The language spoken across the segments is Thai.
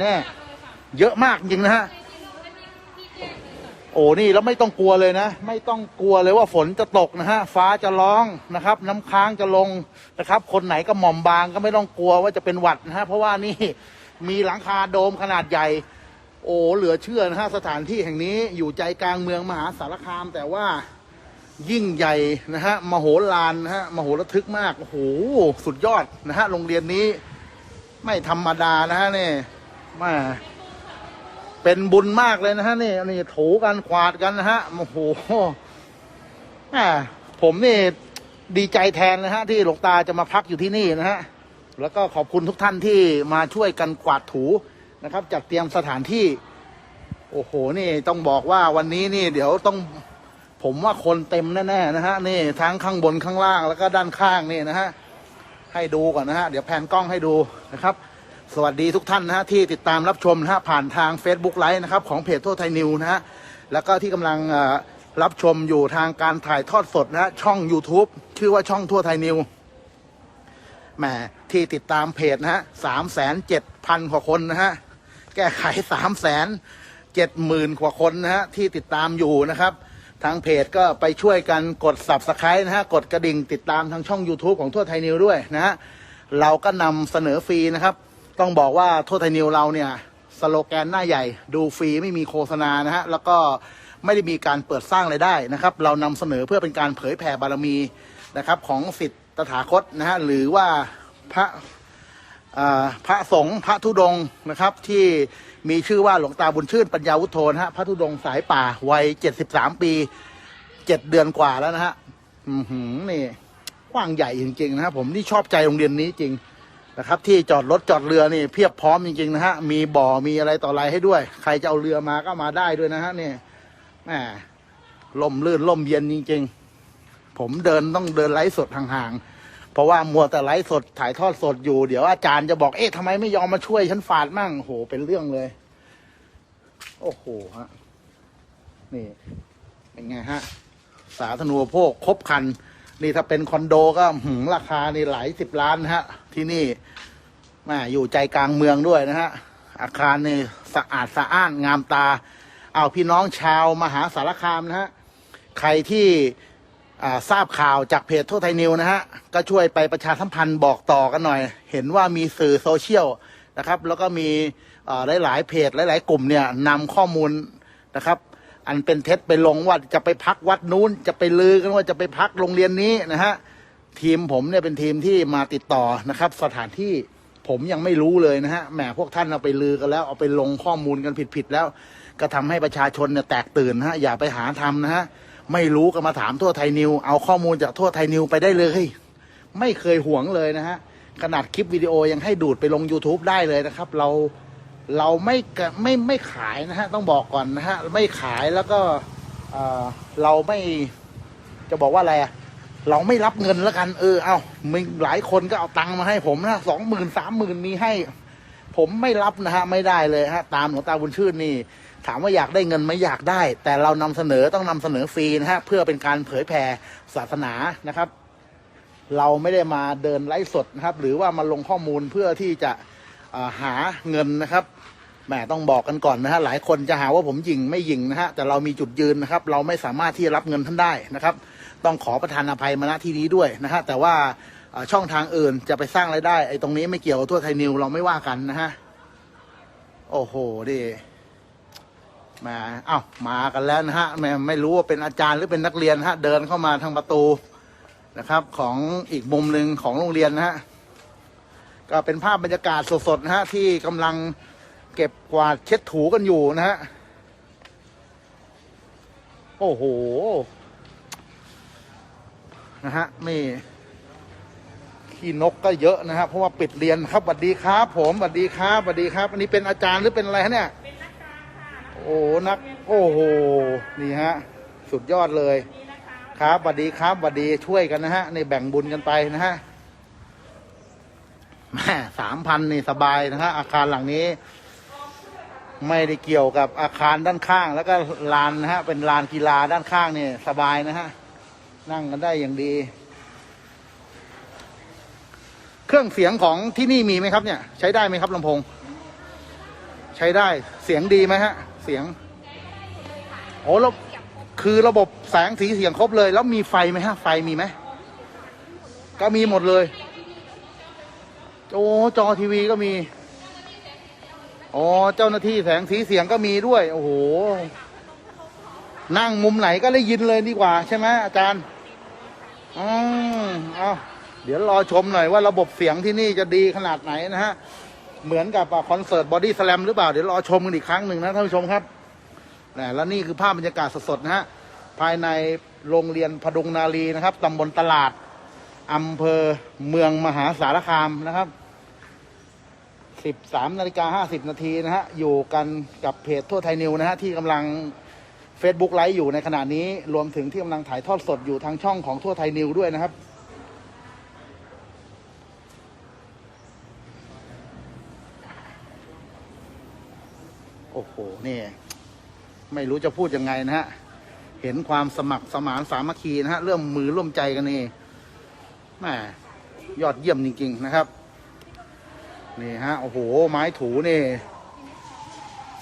แน่เยอะมากจริงนะฮะโอ้นี่แล้วไม่ต้องกลัวเลยนะ ไม่ต้องกลัวเลยว่าฝนจะตกนะฮะฟ้าจะร้องนะครับ น้ำค้างจะลงนะครับ คนไหนก็หม่อมบางก็ไม่ต้องกลัวว่าจะเป็นหวัดนะฮะเพราะว่านี่มีหลังคาโดมขนาดใหญ่ โอ้เหลือเชื่อนะฮะสถานที่แห่งนี้อยู่ใจกลางเมืองมหาสารคาม แต่ว่ายิ่งใหญ่นะฮะมโหฬารนะฮะมโหระทึกมากโอ้โหสุดยอดนะฮะโรงเรียนนี้ไม่ธรรมดานะฮะเนี่ย แมาเป็นบุญมากเลยนะฮะนี่นี่ถูกันขวาดกันนะฮะโอ้โหแหมผมนี่ดีใจแทนนะฮะ ที่หลวงตาจะมาพักอยู่ที่นี่นะฮะแล้วก็ขอบคุณทุกท่านที่มาช่วยกันกวาดถูนะครับ จัดเตรียมสถานที่ โอ้โห นี่ต้องบอกว่าวันนี้นี่ เดี๋ยวต้องผมว่าคนเต็มแน่ๆนะฮะนี่ทั้งข้างบนข้างล่างแล้วก็ด้านข้างนี่นะฮะให้ดูก่อนนะฮะเดี๋ยวแผนกล้องให้ดูนะครับ สวัสดีทุกท่านนะฮะที่ติดตามรับชมนะฮะผ่านทาง Facebook ไลฟ์นะครับของเพจทั่วไทยนิวนะฮะแล้วก็ที่กำลังรับชมอยู่ทางการถ่ายทอดสดนะฮะช่อง YouTube ชื่อว่าช่องทั่วไทยนิวแหมที่ติดตามเพจนะฮะสามแสนเจ็ดพันกว่าคนนะฮะแก้ไขสามแสนเจ็ดหมื่นกว่าคนนะฮะที่ติดตามอยู่นะครับ ทางเพจก็ไปช่วยกันกด subscribe นะฮะกดกระดิ่งติดตามทางช่อง YouTube ของทั่วไทยนิวด้วยนะฮะเราก็นำเสนอฟรีนะครับ ต้องบอกว่าทั่วไทยนิวเราเนี่ย สโลแกนหน้าใหญ่ ดูฟรีไม่มีโฆษณานะฮะ แล้วก็ไม่ได้มีการเปิดสร้างรายได้นะครับ เรานำเสนอเพื่อเป็นการเผยแผ่บารมีนะครับ ของสิทธิ์ตถาคตนะฮะหรือว่าพระอ่าพระสงฆ์พระธุดงนะครับ ที่มีชื่อว่าหลวงตาบุญชื่นปัญญาวุฒโธนะฮะพระธุดงสายป่าวัยเจ็ดสิบสามปีเจ็ดเดือนกว่าแล้วนะฮะอือหือนี่กว้างใหญ่จริงๆนะฮะผมนี่ชอบใจโรงเรียนนี้จริง นะครับ ที่จอดรถจอดเรือนี่เพียบพร้อมจริงๆนะฮะมีบ่อมีอะไรต่ออะไรให้ด้วย ใครจะเอาเรือมาก็มาได้ด้วยนะฮะนี่แหมลมลื่นลมเย็นจริง ๆ ผมเดินต้องเดินไลฟ์สดห่างๆเพราะว่ามัวแต่ไลฟ์สดถ่ายทอดสดอยู่ เดี๋ยวอาจารย์จะบอกเอ๊ะทำไมไม่ยอมมาช่วยฉันฝาดมั่งโอ้โหเป็นเรื่องเลย โอ้โหฮะนี่เป็นไงฮะ สาธารณูปโภคครบคัน นี่ถ้าเป็นคอนโดก็หืมราคานี่หลายสิบล้านฮะ ที่นี่แม่อยู่ใจกลางเมืองด้วยนะฮะ อาคารนี่สะอาดสะอ้านงามตา เอาพี่น้องชาวมหาสารคามนะฮะ ใครที่ทราบข่าวจากเพจทั่วไทยนิวนะฮะ ก็ช่วยไปประชาสัมพันธ์บอกต่อกันหน่อย เห็นว่ามีสื่อโซเชียลนะครับ แล้วก็มีหลาย ๆ เพจหลาย ๆ กลุ่มเนี่ยนำข้อมูลนะครับ อันเป็นเท็จไปลงว่าจะไปพักวัดนู้น จะไปลือกันว่าจะไปพักโรงเรียนนี้นะฮะทีมผมเนี่ยเป็นทีมที่มาติดต่อนะครับ สถานที่ผมยังไม่รู้เลยนะฮะแหมพวกท่านเอาไปลือกันแล้ว เอาไปลงข้อมูลกันผิดๆแล้ว ก็ทำให้ประชาชนเนี่ยแตกตื่นนะฮะอย่าไปหาทำนะฮะไม่รู้ก็มาถามทั่วไทยนิว เอาข้อมูลจากทั่วไทยนิวไปได้เลย ไม่เคยหวงเลยนะฮะขนาดคลิปวิดีโอยังให้ดูดไปลง YouTube ได้เลยนะครับ เรา เราไม่ไม่ไม่ขายนะฮะต้องบอกก่อนนะฮะไม่ขายแล้วก็เราไม่จะบอกว่าอะไรอะเราไม่รับเงินแล้วกัน เออเอามึงหลายคนก็เอาตังค์มาให้ผมนะสองหมื่นสามหมื่นมีให้ ผมไม่รับนะฮะไม่ได้เลยฮะ ตามหลวงตาบุญชื่นนี่ ถามว่าอยากได้เงินไหมอยากได้ แต่เรานำเสนอต้องนำเสนอฟรีนะฮะเพื่อเป็นการเผยแผ่ศาสนานะครับ เราไม่ได้มาเดินไลฟ์สดนะครับ หรือว่ามาลงข้อมูลเพื่อที่จะาหาเงินนะครับ แหมต้องบอกกันก่อนนะฮะหลายคนจะหาว่าผมยิงไม่ยิงนะฮะแต่เรามีจุดยืนนะครับ เราไม่สามารถที่จะรับเงินท่านได้นะครับ ต้องขอประทานอภัยมาณที่นี้ด้วยนะฮะแต่ว่าช่องทางอื่นจะไปสร้างไรายได้ไอ้ตรงนี้ไม่เกี่ยวกับทั่วไทยนิวเราไม่ว่ากันนะฮะโอ้โหดิมาเอ้ามากันแล้วนะฮะแม่ไม่รู้ว่าเป็นอาจารย์หรือเป็นนักเรียนฮะเดินเข้ามาทางประตูนะครับ ของอีกมุมหนึ่งของโรงเรียนนะฮะก็เป็นภาพบรรยากาศสดๆนะฮะที่กำลัง เก็บกวาดเช็ดถูกันอยู่นะฮะ โอ้โห นะฮะ นี่ ขี้นกก็เยอะนะฮะ เพราะว่าปิดเรียนครับสวัสดีครับผมสวัสดีครับสวัสดีครับ อันนี้เป็นอาจารย์หรือเป็นอะไรฮะเนี่ยโอ้นัก โอ้โห นี่ฮะ สุดยอดเลย ครับสวัสดีครับสวัสดีช่วยกันนะฮะในแบ่งบุญกันไปนะฮะแม่สามพันนี่สบายนะฮะอาคารหลังนี้ ไม่ได้เกี่ยวกับอาคารด้านข้าง แล้วก็ลานนะฮะ เป็นลานกีฬาด้านข้างเนี่ยสบายนะฮะ นั่งกันได้อย่างดี เครื่องเสียงของที่นี่มีไหมครับเนี่ย ใช้ได้ไหมครับลำโพง ใช้ได้เสียงดีไหมฮะ เสียงโอ้แล้วคือระบบแสงสีเสียงครบเลย แล้วมีไฟไหมฮะ ไฟมีไหมก็มีหมดเลย โอ้จอทีวีก็มี อ๋อเจ้าหน้าที่แสงสีเสียงก็มีด้วย โอ้โห นั่งมุมไหนก็ได้ยินเลยดีกว่า ใช่ไหมอาจารย์อืมเอาเดี๋ยวรอชมหน่อยว่าระบบเสียงที่นี่จะดีขนาดไหนนะฮะ เหมือนกับคอนเสิร์ตบอดี้สแลมหรือเปล่า เดี๋ยวรอชมกันอีกครั้งหนึ่งนะท่านผู้ชมครับนะแล้วนี่คือภาพบรรยากาศสดๆนะฮะ ภายในโรงเรียนพดุงนารีนะครับตำบลตลาดอำเภอเมืองมหาสารคามนะครับ 13นาฬิกา50 นาทีนะฮะ อยู่กันกับเพจทั่วไทยนิวนะฮะ ที่กำลัง Facebook ไลฟ์อยู่ในขณะนี้ รวมถึงที่กำลังถ่ายทอดสดอยู่ทางช่องของทั่วไทยนิวด้วยนะครับ โอ้โห นี่ ไม่รู้จะพูดยังไงนะฮะ เห็นความสมัครสมานสามัคคีนะฮะเริ่มมือร่วมใจกันนี่แหมยอดเยี่ยมจริง ๆ นะครับ นี่ฮะ โอ้โห ไม้ถูนี่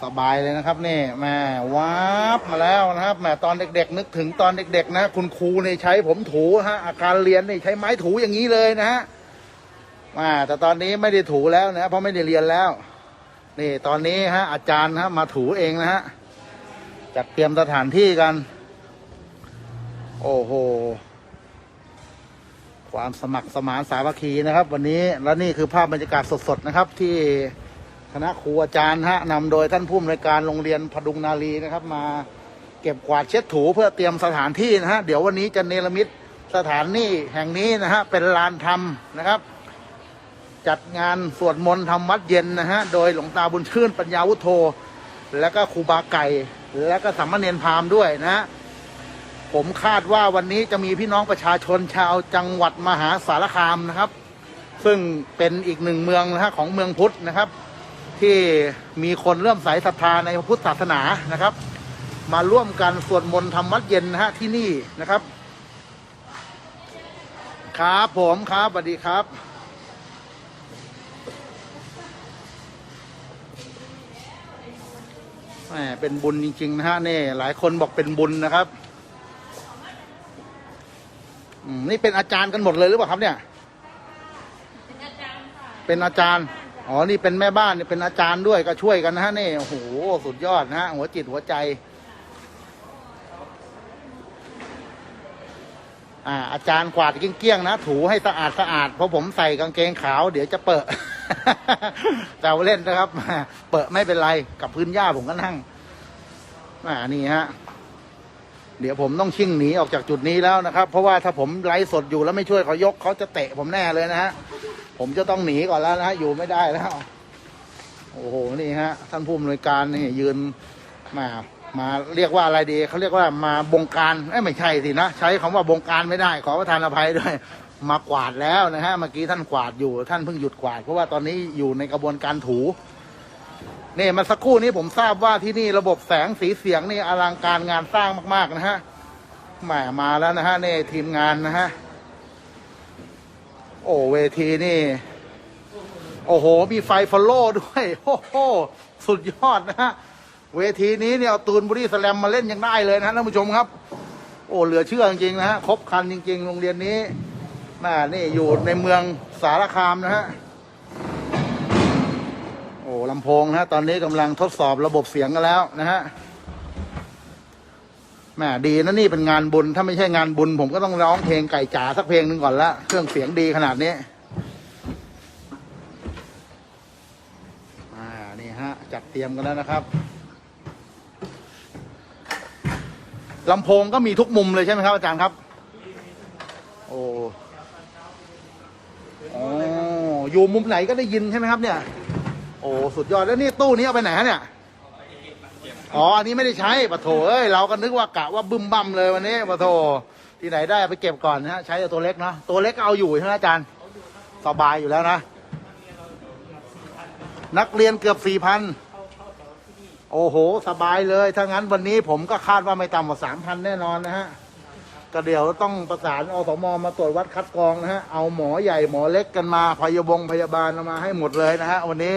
สบายเลยนะครับนี่แม่ว้าบมาแล้วนะครับแม่ตอนเด็ก ๆ นึกถึงตอนเด็ก ๆ นะ คุณครูนี่ใช้ผมถูฮะอาการเรียนนี่ใช้ไม้ถูอย่างนี้เลยนะฮะมาแต่ตอนนี้ไม่ได้ถูแล้วนะเพราะไม่ได้เรียนแล้ว นี่ตอนนี้ฮะ อาจารย์ฮะมาถูเองนะฮะจัดเตรียมสถานที่กัน โอ้โห ความสมัครสมานสามัคคีนะครับ วันนี้และนี่คือภาพบรรยากาศสดๆนะครับ ที่คณะครูอาจารย์ฮะนำโดยท่านผู้อำนวยการโรงเรียนพดุงนารีนะครับ มาเก็บกวาดเช็ดถูเพื่อเตรียมสถานที่นะฮะเดี๋ยววันนี้จะเนรมิตสถานที่แห่งนี้นะฮะเป็นลานธรรมนะครับ จัดงานสวดมนต์ทำวัดเย็นนะฮะโดยหลวงตาบุญชื่นปัญญาวุฒโธ แล้วก็ครูบาไก่ แล้วก็สัมมาเนนพามด้วยนะฮะ ผมคาดว่าวันนี้จะมีพี่น้องประชาชนชาวจังหวัดมหาสารคามนะครับ ซึ่งเป็นอีกหนึ่งเมืองนะฮะของเมืองพุทธนะครับ ที่มีคนเริ่มใสศรัทธาในพระพุทธศาสนานะครับ มาร่วมกันสวดมนต์ทำวัดเย็นนะฮะที่นี่นะครับ ครับผมครับสวัสดีครับแหมเป็นบุญจริงๆนะฮะนี่หลายคนบอกเป็นบุญนะครับ อืมนี่เป็นอาจารย์กันหมดเลยหรือเปล่าครับเนี่ย เป็นอาจารย์ค่ะเป็นอาจารย์ อ๋อ นี่เป็นแม่บ้านนี่เป็นอาจารย์ด้วยก็ช่วยกันนะฮะนี่ โอ้โห สุดยอดนะฮะ หัวจิตหัวใจ อ่า อาจารย์กวาดเกลี้ยงๆนะ ถูให้สะอาดสะอาด เพราะผมใส่กางเกงขาว เดี๋ยวจะเปิด แต่ว่าเล่นนะครับ เปิดไม่เป็นไร กับพื้นหญ้าผมก็นั่ง อ่า นี่ฮะ เดี๋ยวผมต้องชิ่งหนีออกจากจุดนี้แล้วนะครับ เพราะว่าถ้าผมไลฟ์สดอยู่แล้วไม่ช่วยเขายกเขาจะเตะผมแน่เลยนะฮะผมจะต้องหนีก่อนแล้วนะฮะอยู่ไม่ได้แล้วโอ้โหนี่ฮะท่านผู้อำนวยการนี่ยืนมามาเรียกว่าอะไรดีเขาเรียกว่ามาบงการไม่ใช่สินะใช้คำว่าบงการไม่ได้ ขอประทานอภัยด้วยมากวาดแล้วนะฮะเมื่อกี้ท่านกวาดอยู่ท่านเพิ่งหยุดกวาดเพราะว่าตอนนี้อยู่ในกระบวนการถู นี่มาสักครู่นี้ผมทราบว่าที่นี่ระบบแสงสีเสียงนี่อลังการงานสร้างมาก ๆ นะฮะแหมมาแล้วนะฮะนี่ทีมงานนะฮะ โอ้เวทีนี่ โอ้โห มีไฟฟอลโล่ด้วยโอ้โหสุดยอดนะฮะ เวทีนี้เนี่ยเอาตูนบุรีสแลมมาเล่นยังได้เลยนะฮะท่านผู้ชมครับ โอ้เหลือเชื่อจริงๆนะฮะครบครันจริง ๆ โรงเรียนนี้น่านี่อยู่ในเมืองสารคามนะฮะ อ้ลำโพงนะฮะตอนนี้กำลังทดสอบระบบเสียงกันแล้วนะฮะแหมดีนะนี่เป็นงานบุญ ถ้าไม่ใช่งานบุญ ผมก็ต้องร้องเพลงไก่จ๋าสักเพลงหนึ่งก่อนละเครื่องเสียงดีขนาดนี้อ่านี่ฮะ จัดเตรียมกันแล้วนะครับลำโพงก็มีทุกมุมเลยใช่ไหมครับอาจารย์ครับ โอ้โอ้อยู่มุมไหนก็ได้ยินใช่ไหมครับเนี่ย โอ้สุดยอดแล้วนี่ตู้นี้เอาไปไหนฮะเนี่ยอ๋ออันนี้ไม่ได้ใช้ปะโถเอ้ยเราก็นึกว่ากะว่าบึมบั่มเลยวันนี้ปะโถที่ไหนได้ไปเก็บก่อนนะฮะใช้แต่ตัวเล็กเนาะตัวเล็กก็เอาอยู่ใช่ไหมอาจารย์สบายอยู่แล้วนะ นักเรียนเกือบสี่พันโอ้โห สบายเลย ถ้างั้นวันนี้ผมก็คาดว่าไม่ต่ำกว่าสามพันแน่นอนนะฮะก็เดี๋ยวต้องประสานอสมมาตรวจวัดคัดกรองนะฮะ เอาหมอใหญ่หมอเล็กกันมาพยาบงพยาบาลมาให้หมดเลยนะฮะ วันนี้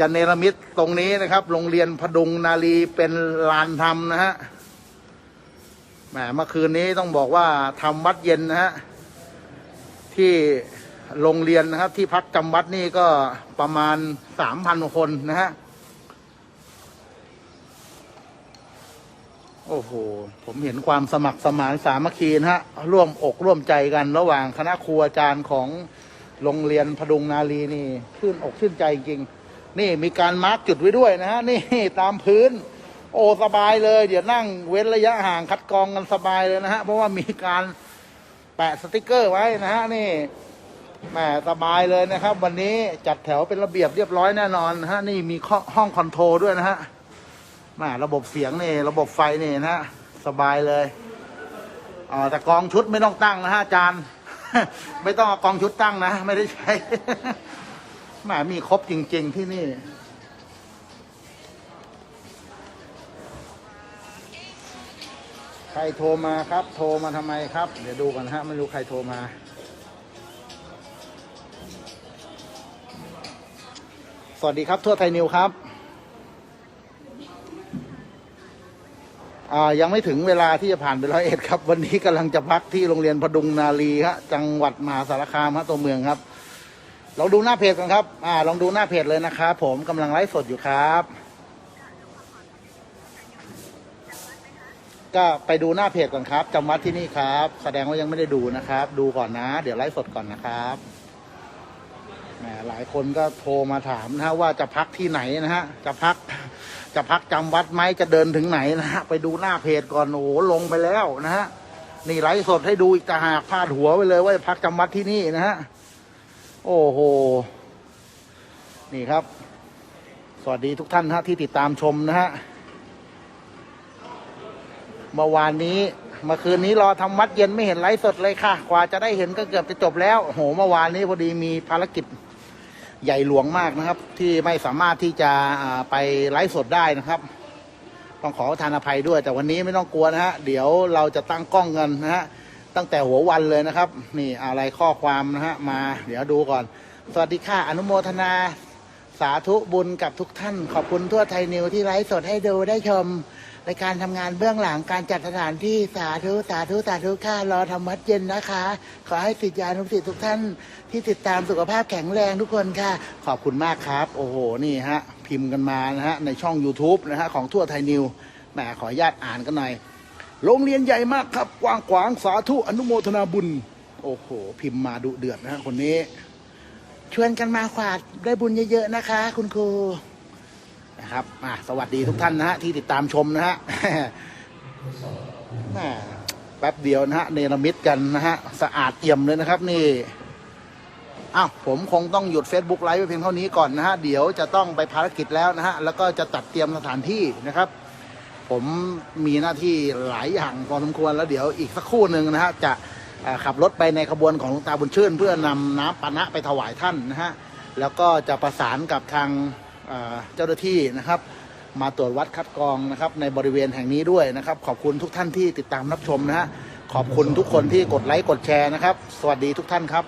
จะเนรมิตตรงนี้นะครับ โรงเรียนพดุงนารีเป็นลานธรรมนะฮะแหมเมื่อคืนนี้ต้องบอกว่าทำวัดเย็นนะฮะที่โรงเรียนนะครับ ที่พักจำวัดนี่ก็ประมาณสามพันคนนะฮะโอ้โห ผมเห็นความสมัครสมานสามัคคีนะฮะ ร่วมอกร่วมใจกันระหว่างคณะครูอาจารย์ของโรงเรียนพดุงนารีนี่ชื่นอกชื่นใจจริง นี่มีการมาร์กจุดไว้ด้วยนะฮะนี่ตามพื้น โอ้สบายเลย เดี๋ยวนั่งเว้นระยะห่างคัดกรองกันสบายเลยนะฮะเพราะว่ามีการแปะสติกเกอร์ไว้นะฮะนี่แหมสบายเลยนะครับ วันนี้จัดแถวเป็นระเบียบเรียบร้อยแน่นอนนะฮะนี่มีห้องคอนโทรลด้วยนะฮะแหมระบบเสียงนี่ระบบไฟนี่นะฮะสบายเลยอ๋อแต่กองชุดไม่ต้องตั้งนะฮะอาจารย์ ไม่ต้องเอากองชุดตั้งนะ ไม่ได้ใช้ แหมมีครบจริง ๆ ที่นี่ ใครโทรมาครับ โทรมาทำไมครับ เดี๋ยวดูกันฮะ ไม่รู้ใครโทรมาสวัสดีครับ ทั่วไทยนิวครับอ่ายังไม่ถึงเวลาที่จะผ่านไปร้อยเอ็ดครับ วันนี้กำลังจะพักที่โรงเรียนพดุงนารีฮะจังหวัดมหาสารคามฮะตัวเมืองครับ ลองดูหน้าเพจกันครับอ่าลองดูหน้าเพจเลยนะครับผมกำลังไลฟ์สดอยู่ครับ ก็ไปดูหน้าเพจก่อนครับจำวัดที่นี่ครับ แสดงว่ายังไม่ได้ดูนะครับ ดูก่อนนะ เดี๋ยวไลฟ์สดก่อนนะครับแหมหลายคนก็โทรมาถามนะฮะว่าจะพักที่ไหนนะฮะ จะพัก จะพักจำวัดไหมจะเดินถึงไหนนะฮะ ไปดูหน้าเพจก่อนโอ้โหลงไปแล้วนะฮะ นี่ไลฟ์สดให้ดูอีกต่าหากพาดหัวไปเลยว่าจะพักจำวัดที่นี่นะฮะ โอ้โห นี่ครับ สวัสดีทุกท่านนะฮะที่ติดตามชมนะฮะ เมื่อวานนี้ เมื่อคืนนี้รอทำวัดเย็นไม่เห็นไลฟ์สดเลยค่ะ กว่าจะได้เห็นก็เกือบจะจบแล้วโอ้โห เมื่อวานนี้พอดีมีภารกิจใหญ่หลวงมากนะครับ ที่ไม่สามารถที่จะไปไลฟ์สดได้นะครับ ต้องขอทานอภัยด้วย แต่วันนี้ไม่ต้องกลัวนะฮะ เดี๋ยวเราจะตั้งกล้องกันนะฮะ ตั้งแต่หัววันเลยนะครับ นี่อะไรข้อความนะฮะมาเดี๋ยวดูก่อน สวัสดีค่ะ อนุโมทนาสาธุบุญกับทุกท่าน ขอบคุณทั่วไทยนิวที่ไลฟ์สดให้ดูได้ชมในการทำงานเบื้องหลังการจัดสถานที่สาธุสาธุสาธุค่ะรอทำวัดเย็นนะคะ ขอให้สิทธิานุสิทธิทุกท่านที่ติดตามสุขภาพแข็งแรงทุกคนค่ะ ขอบคุณมากครับ โอ้โหนี่ฮะพิมพ์กันมานะฮะในช่อง YouTube นะฮะของทั่วไทยนิวแหมขออนุญาตอ่านกันหน่อย โรงเรียนใหญ่มากครับ กว้างขวางสาธุอนุโมทนาบุญ โอ้โห พิมพ์มาดุเดือดนะฮะคนนี้ ชวนกันมาขวาดได้บุญเยอะๆนะคะ คุณครูนะครับอะสวัสดีทุกท่านนะฮะที่ติดตามชมนะฮะแป๊บเดียวนะฮะเนรมิตกันนะฮะสะอาดเอี่ยมเลยนะครับ นี่อ้าวผมคงต้องหยุด Facebook ไลฟ์ไปเพียงเท่านี้ก่อนนะฮะ เดี๋ยวจะต้องไปภารกิจแล้วนะฮะ แล้วก็จะจัดเตรียมสถานที่นะครับ ผมมีหน้าที่หลายอย่างพอสมควรแล้วเดี๋ยวอีกสักครู่หนึ่งนะฮะจะขับรถไปในขบวนของหลวงตาบุญชื่น เพื่อนำน้ำปานะไปถวายท่านนะฮะแล้วก็จะประสานกับทางเจ้าหน้าที่นะครับ มาตรวจวัดคัดกรองนะครับในบริเวณแห่งนี้ด้วยนะครับ ขอบคุณทุกท่านที่ติดตามรับชมนะฮะขอบคุณทุกคนที่กดไลค์กดแชร์นะครับ สวัสดีทุกท่านครับ